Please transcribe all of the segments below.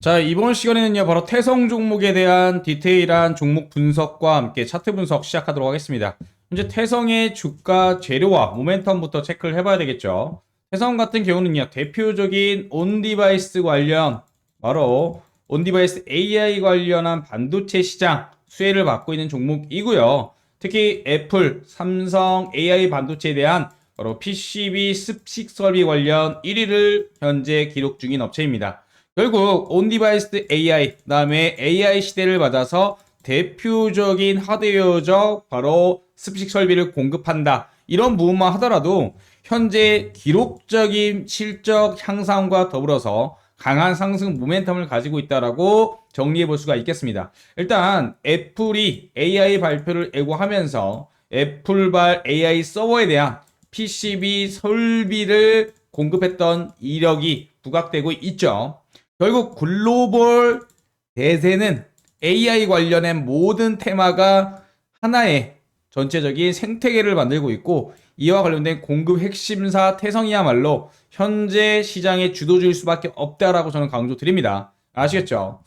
자, 이번 시간에는요, 바로 태성 종목에 대한 디테일한 종목 분석과 함께 차트 분석 시작하도록 하겠습니다. 현재 태성의 주가 재료와 모멘텀부터 체크를 해봐야 되겠죠. 태성 같은 경우는요, 대표적인 온디바이스 관련, 바로 온디바이스 AI 관련한 반도체 시장 수혜를 받고 있는 종목이고요. 특히 애플, 삼성 AI 반도체에 대한 바로 PCB 습식 설비 관련 1위를 현재 기록 중인 업체입니다. 결국 온디바이스 AI, 그 다음에 AI 시대를 맞아서 대표적인 하드웨어적 바로 습식 설비를 공급한다. 이런 부분만 하더라도 현재 기록적인 실적 향상과 더불어서 강한 상승 모멘텀을 가지고 있다라고 정리해 볼 수가 있겠습니다. 일단 애플이 AI 발표를 예고하면서 애플발 AI 서버에 대한 PCB 설비를 공급했던 이력이 부각되고 있죠. 결국 글로벌 대세는 AI 관련된 모든 테마가 하나의 전체적인 생태계를 만들고 있고 이와 관련된 공급 핵심사 태성이야말로 현재 시장의 주도주일 수밖에 없다라고 저는 강조 드립니다. 아시겠죠?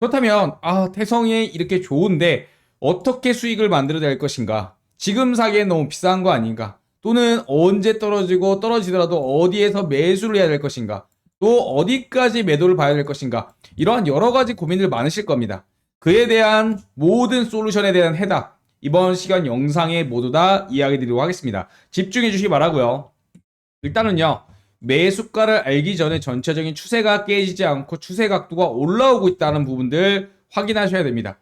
그렇다면 아 태성이 이렇게 좋은데 어떻게 수익을 만들어낼 것인가? 지금 사기엔 너무 비싼 거 아닌가? 또는 언제 떨어지고 떨어지더라도 어디에서 매수를 해야 될 것인가? 또 어디까지 매도를 봐야 될 것인가? 이러한 여러 가지 고민들 많으실 겁니다. 그에 대한 모든 솔루션에 대한 해답 이번 시간 영상에 모두 다 이야기 드리도록 하겠습니다. 집중해 주시기 바라고요. 일단은요. 매 수가를 알기 전에 전체적인 추세가 깨지지 않고 추세 각도가 올라오고 있다는 부분들 확인하셔야 됩니다.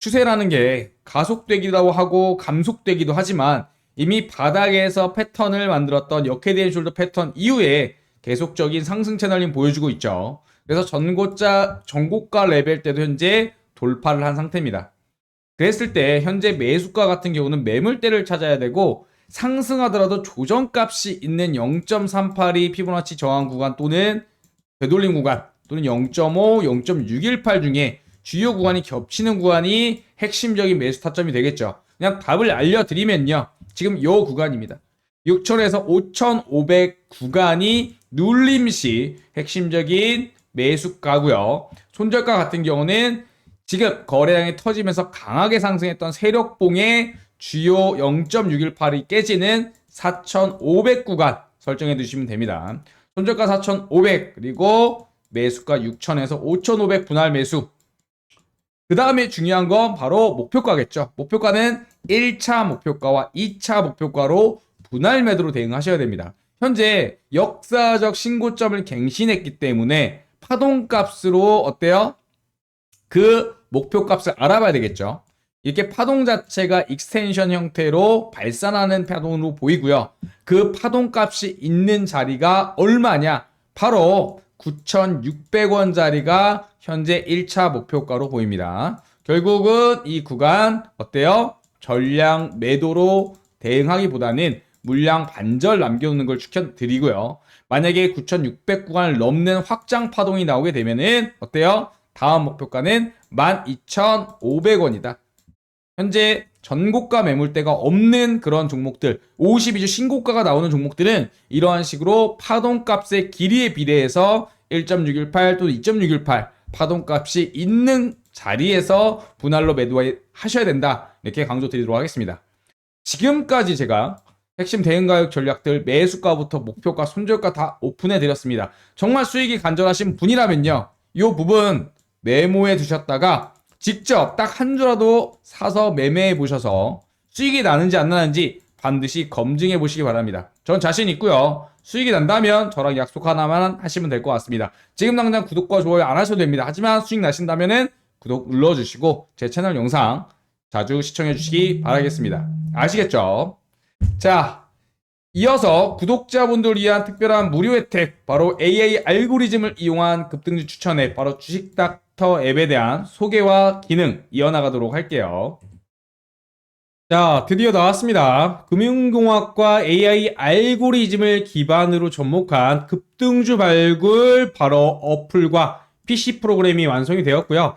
추세라는 게 가속되기도 하고 감속되기도 하지만 이미 바닥에서 패턴을 만들었던 역헤드앤 숄더 패턴 이후에 계속적인 상승 채널링 보여주고 있죠. 그래서 전고자 전고가 레벨 때도 현재 돌파를 한 상태입니다. 그랬을 때 현재 매수가 같은 경우는 매물대를 찾아야 되고 상승하더라도 조정값이 있는 0.382 피보나치 저항 구간 또는 되돌림 구간 또는 0.5, 0.618 중에 주요 구간이 겹치는 구간이 핵심적인 매수 타점이 되겠죠. 그냥 답을 알려드리면요. 지금 요 구간입니다. 6천에서 5,500 구간이 눌림 시 핵심적인 매수가고요. 손절가 같은 경우는 지금 거래량이 터지면서 강하게 상승했던 세력봉의 주요 0.618이 깨지는 4,500 구간 설정해 두시면 됩니다. 손절가 4,500 그리고 매수가 6,000에서 5,500 분할 매수. 그 다음에 중요한 건 바로 목표가겠죠. 목표가는 1차 목표가와 2차 목표가로 분할 매도로 대응하셔야 됩니다. 현재 역사적 신고점을 갱신했기 때문에 파동값으로 어때요? 그 목표값을 알아봐야 되겠죠. 이렇게 파동 자체가 익스텐션 형태로 발산하는 파동으로 보이고요. 그 파동값이 있는 자리가 얼마냐? 바로 9,600원짜리가 현재 1차 목표가로 보입니다. 결국은 이 구간 어때요? 전량 매도로 대응하기보다는 물량 반절 남겨놓는 걸 추천드리고요. 만약에 9,600 구간을 넘는 확장 파동이 나오게 되면은 어때요? 다음 목표가는 12,500원이다. 현재 전고가 매물대가 없는 그런 종목들, 52주 신고가가 나오는 종목들은 이러한 식으로 파동값의 길이에 비례해서 1.618 또는 2.618 파동값이 있는 자리에서 분할로 매도하셔야 된다. 이렇게 강조 드리도록 하겠습니다. 지금까지 제가 핵심 대응 가격 전략들 매수가부터 목표가, 손절가 다 오픈해 드렸습니다. 정말 수익이 간절하신 분이라면요. 이 부분 메모해 두셨다가 직접 딱 한 주라도 사서 매매해 보셔서 수익이 나는지 안 나는지 반드시 검증해 보시기 바랍니다. 전 자신 있고요. 수익이 난다면 저랑 약속 하나만 하시면 될 것 같습니다. 지금 당장 구독과 좋아요 안 하셔도 됩니다. 하지만 수익 나신다면은 구독 눌러주시고 제 채널 영상 자주 시청해 주시기 바라겠습니다. 아시겠죠? 자, 이어서 구독자분들 위한 특별한 무료 혜택, 바로 AI 알고리즘을 이용한 급등주 추천 앱, 바로 주식닥터 앱에 대한 소개와 기능 이어나가도록 할게요. 자, 드디어 나왔습니다. 금융공학과 AI 알고리즘을 기반으로 접목한 급등주 발굴, 바로 어플과 PC 프로그램이 완성이 되었고요.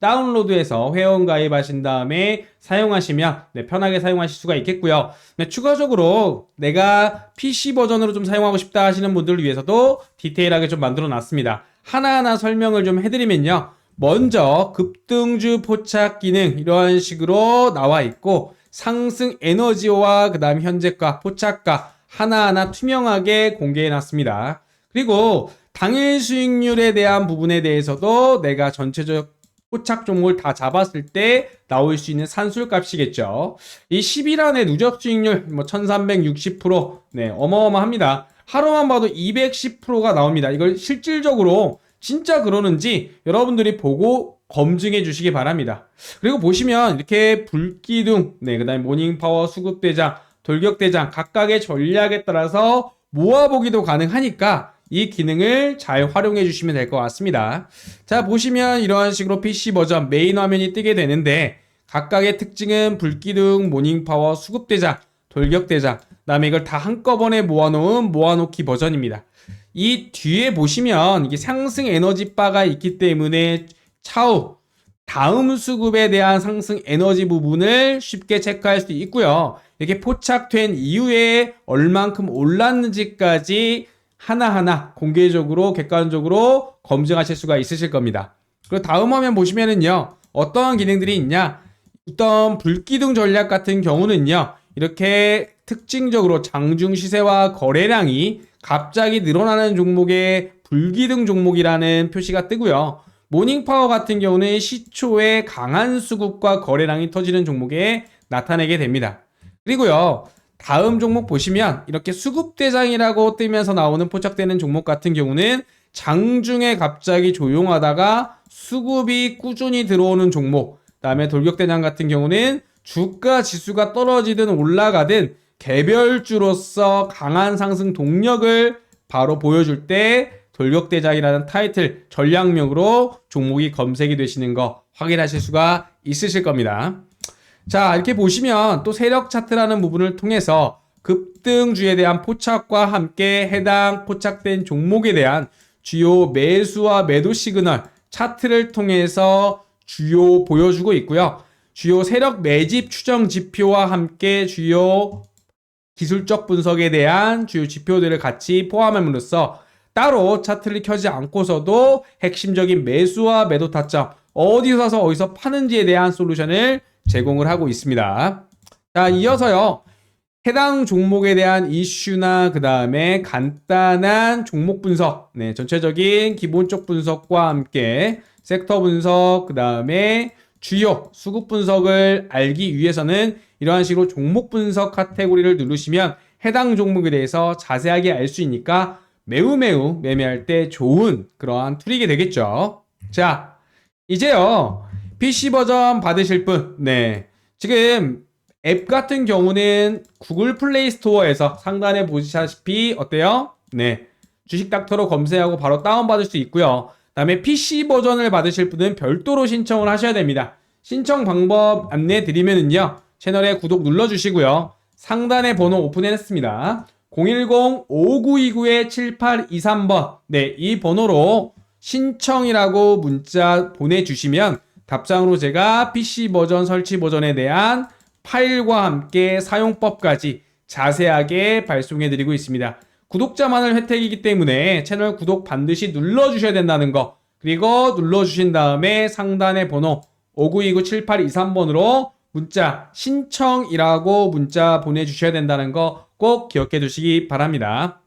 다운로드해서 회원 가입하신 다음에 사용하시면 네, 편하게 사용하실 수가 있겠고요. 네, 추가적으로 내가 PC 버전으로 좀 사용하고 싶다 하시는 분들을 위해서도 디테일하게 좀 만들어 놨습니다. 하나하나 설명을 좀 해드리면요. 먼저 급등주 포착 기능 이러한 식으로 나와 있고 상승 에너지와 그 다음 현재가 포착가 하나하나 투명하게 공개해 놨습니다. 그리고 당일 수익률에 대한 부분에 대해서도 내가 전체적 포착 종목을 다 잡았을 때 나올 수 있는 산술 값이겠죠. 이 10일 안에 누적 수익률 뭐 1360%, 네, 어마어마합니다. 하루만 봐도 210%가 나옵니다. 이걸 실질적으로 진짜 그러는지 여러분들이 보고 검증해 주시기 바랍니다. 그리고 보시면 이렇게 불기둥, 네, 그 다음에 모닝파워, 수급대장, 돌격대장 각각의 전략에 따라서 모아보기도 가능하니까 이 기능을 잘 활용해 주시면 될 것 같습니다. 자, 보시면 이러한 식으로 PC 버전 메인 화면이 뜨게 되는데 각각의 특징은 불기둥, 모닝파워, 수급대장, 돌격대장, 그다음에 이걸 다 한꺼번에 모아놓은 모아놓기 버전입니다. 이 뒤에 보시면 이게 상승 에너지 바가 있기 때문에 차후 다음 수급에 대한 상승 에너지 부분을 쉽게 체크할 수 있고요. 이렇게 포착된 이후에 얼만큼 올랐는지까지 하나하나 공개적으로 객관적으로 검증하실 수가 있으실 겁니다. 그리고 다음 화면 보시면은요. 어떠한 기능들이 있냐? 어떤 불기둥 전략 같은 경우는요. 이렇게 특징적으로 장중 시세와 거래량이 갑자기 늘어나는 종목의 불기둥 종목이라는 표시가 뜨고요. 모닝파워 같은 경우는 시초에 강한 수급과 거래량이 터지는 종목에 나타내게 됩니다. 그리고요. 다음 종목 보시면 이렇게 수급대장이라고 뜨면서 나오는 포착되는 종목 같은 경우는 장중에 갑자기 조용하다가 수급이 꾸준히 들어오는 종목. 그 다음에 돌격대장 같은 경우는 주가 지수가 떨어지든 올라가든 개별주로서 강한 상승 동력을 바로 보여줄 때 돌격대장이라는 타이틀 전략명으로 종목이 검색이 되시는 거 확인하실 수가 있으실 겁니다. 자, 이렇게 보시면 또 세력 차트라는 부분을 통해서 급등주에 대한 포착과 함께 해당 포착된 종목에 대한 주요 매수와 매도 시그널 차트를 통해서 주요 보여주고 있고요. 주요 세력 매집 추정 지표와 함께 주요 기술적 분석에 대한 주요 지표들을 같이 포함함으로써 따로 차트를 켜지 않고서도 핵심적인 매수와 매도 타점 어디서 사서 어디서 파는지에 대한 솔루션을 제공을 하고 있습니다. 자, 이어서요. 해당 종목에 대한 이슈나 그 다음에 간단한 종목 분석, 네, 전체적인 기본적 분석과 함께 섹터 분석, 그 다음에 주요 수급 분석을 알기 위해서는 이러한 식으로 종목 분석 카테고리를 누르시면 해당 종목에 대해서 자세하게 알 수 있으니까 매우 매우 매매할 때 좋은 그러한 툴이게 되겠죠. 자, 이제요. PC 버전 받으실 분, 네. 지금 앱 같은 경우는 구글 플레이 스토어에서 상단에 보시다시피 어때요? 네. 주식 닥터로 검색하고 바로 다운받을 수 있고요. 다음에 PC 버전을 받으실 분은 별도로 신청을 하셔야 됩니다. 신청 방법 안내 드리면은요. 채널에 구독 눌러주시고요. 상단에 번호 오픈했습니다. 010-5929-7823번. 네, 이 번호로 신청이라고 문자 보내주시면 답장으로 제가 PC 버전 설치 버전에 대한 파일과 함께 사용법까지 자세하게 발송해 드리고 있습니다. 구독자만을 혜택이기 때문에 채널 구독 반드시 눌러 주셔야 된다는 거 그리고 눌러 주신 다음에 상단의 번호 5929-7823번으로 문자 신청이라고 문자 보내 주셔야 된다는 거 꼭 기억해 두시기 바랍니다.